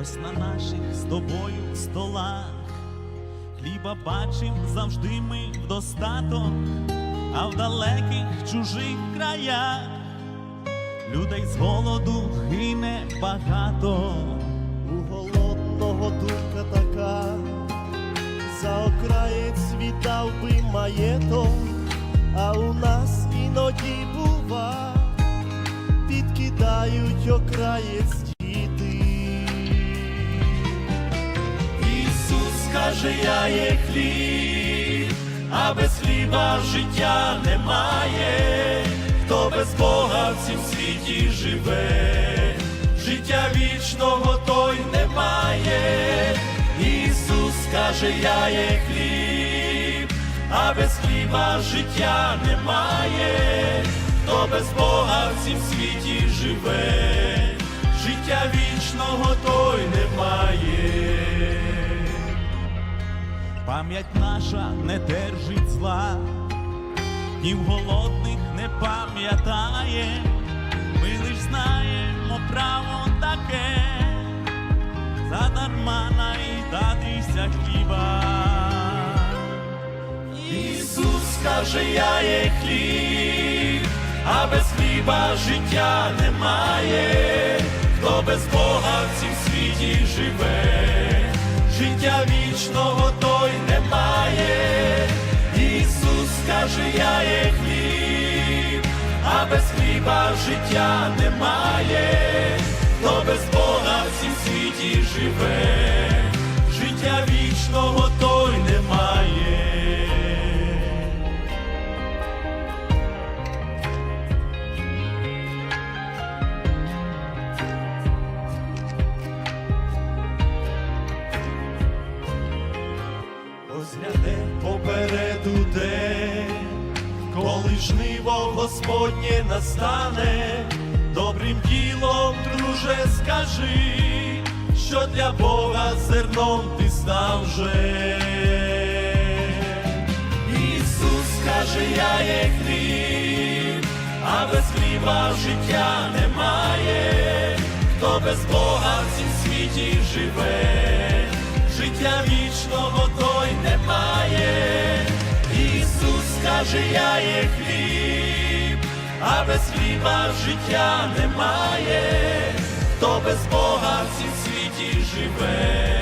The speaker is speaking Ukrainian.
Ось на наших з тобою столах хліба бачим завжди ми в достаток, а в далеких чужих краях людей з голоду гине багато. У голодного думка така, за окраєць віддав би маєток, а у нас іноді бува, підкидають окраєць Ісус каже, я є хліб, а без хліба життя немає, хто без Бога в цім світі живе, життя вічного той немає. Ісус каже, я є хліб, а без хліба життя немає, хто без Бога в цім світі живе, Пам'ять наша не держить зла, днів голодних не пам'ятає, ми лиш знаємо право таке, задарма наїдатися хліба. Ісус каже, я є хліб, а без хліба життя немає, хто без Бога в цім світі живе, життя вічного Ісус каже, я є хліб, а без хліба життя немає, хто без Бога в цім світі живе, життя вічного той немає. Ось гляде попереду день, коли жниво Господнє настане, добрим ділом, друже, скажи, що для Бога зерном ти став же. Ісус каже, я є хліб, а без хліба життя немає, хто без Бога в цім світі живе, Ісус є хліб, а без хліба життя немає, хто без Бога в цім світі живе,